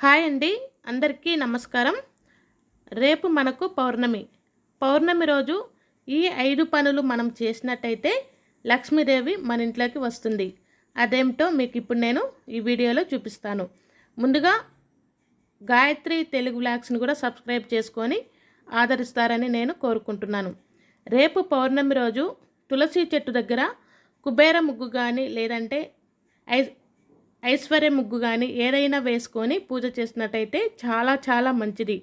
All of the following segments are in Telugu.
హాయ్ అండి. అందరికీ నమస్కారం. రేపు మనకు పౌర్ణమి. పౌర్ణమి రోజు ఈ ఐదు పనులు మనం చేసినట్టయితే లక్ష్మీదేవి మన ఇంట్లోకి వస్తుంది. అదేమిటో మీకు ఇప్పుడు నేను ఈ వీడియోలో చూపిస్తాను. ముందుగా గాయత్రి తెలుగు వ్లాగ్స్ని కూడా సబ్స్క్రైబ్ చేసుకొని ఆదరిస్తారని నేను కోరుకుంటున్నాను. రేపు పౌర్ణమి రోజు తులసి చెట్టు దగ్గర కుబేర ముగ్గు కానీ లేదంటే ఐ ఐశ్వర్య ముగ్గు కానీ ఏదైనా వేసుకొని పూజ చేసినట్టయితే చాలా చాలా మంచిది.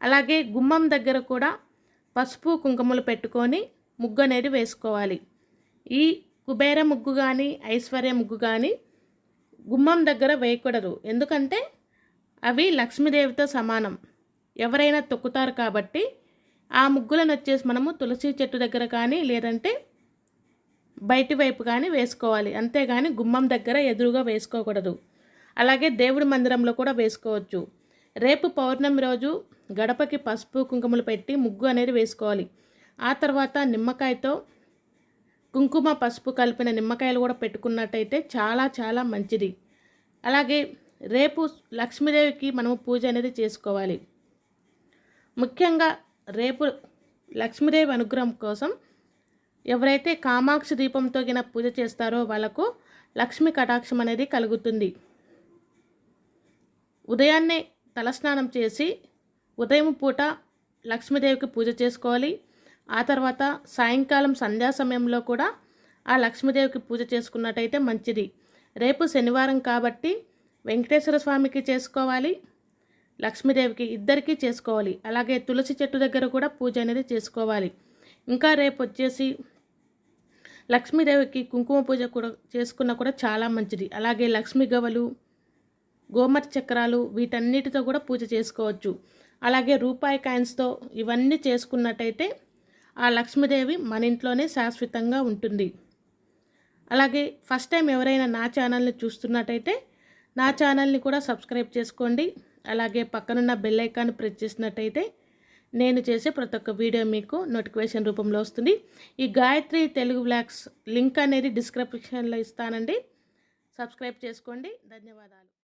అలాగే గుమ్మం దగ్గర కూడా పసుపు కుంకుమలు పెట్టుకొని ముగ్గు అనేది వేసుకోవాలి. ఈ కుబేర ముగ్గు కానీ ఐశ్వర్య ముగ్గు కానీ గుమ్మం దగ్గర వేయకూడదు. ఎందుకంటే అవి లక్ష్మీదేవితో సమానం. ఎవరైనా తొక్కుతారు కాబట్టి ఆ ముగ్గులను వచ్చేసి మనము తులసి చెట్టు దగ్గర కానీ లేదంటే బయటి వైపు కానీ వేసుకోవాలి. అంతేగాని గుమ్మం దగ్గర ఎదురుగా వేసుకోకూడదు. అలాగే దేవుడి మందిరంలో కూడా వేసుకోవచ్చు. రేపు పౌర్ణమి రోజు గడపకి పసుపు కుంకుమలు పెట్టి ముగ్గు అనేది వేసుకోవాలి. ఆ తర్వాత నిమ్మకాయతో కుంకుమ పసుపు కలిపిన నిమ్మకాయలు కూడా పెట్టుకున్నట్టయితే చాలా చాలా మంచిది. అలాగే రేపు లక్ష్మీదేవికి మనము పూజ అనేది చేసుకోవాలి. ముఖ్యంగా రేపు లక్ష్మీదేవి అనుగ్రహం కోసం ఎవరైతే కామాక్షి దీపంతో గిన పూజ చేస్తారో వాళ్ళకు లక్ష్మి కటాక్షం అనేది కలుగుతుంది. ఉదయాన్నే తలస్నానం చేసి ఉదయం పూట లక్ష్మీదేవికి పూజ చేసుకోవాలి. ఆ తర్వాత సాయంకాలం సంధ్యా సమయంలో కూడా ఆ లక్ష్మీదేవికి పూజ చేసుకున్నట్టయితే మంచిది. రేపు శనివారం కాబట్టి వెంకటేశ్వర స్వామికి చేసుకోవాలి. లక్ష్మీదేవికి ఇద్దరికీ చేసుకోవాలి. అలాగే తులసి చెట్టు దగ్గర కూడా పూజ అనేది చేసుకోవాలి. ఇంకా రేపు వచ్చేసి లక్ష్మీదేవికి కుంకుమ పూజ కూడా చేసుకున్న కూడా చాలా మంచిది. అలాగే లక్ష్మీ గవలు గోమత చక్రాలు వీటన్నిటితో కూడా పూజ చేసుకోవచ్చు. అలాగే రూపాయి కాయిన్స్తో ఇవన్నీ చేసుకున్నట్టయితే ఆ లక్ష్మీదేవి మన ఇంట్లోనే శాశ్వతంగా ఉంటుంది. అలాగే ఫస్ట్ టైం ఎవరైనా నా ఛానల్ని చూస్తున్నట్టయితే నా ఛానల్ని కూడా సబ్స్క్రైబ్ చేసుకోండి. అలాగే పక్కనున్న బెల్ ఐకాన్ ప్రెస్ చేసినట్టయితే నేను చేసే ప్రతి ఒక్క వీడియో మీకు నోటిఫికేషన్ రూపంలో వస్తుంది. ఈ గాయత్రి తెలుగు బ్లాగ్స్ లింక్ అనేది డిస్క్రిప్షన్లో ఇస్తానండి. సబ్స్క్రైబ్ చేసుకోండి. ధన్యవాదాలు.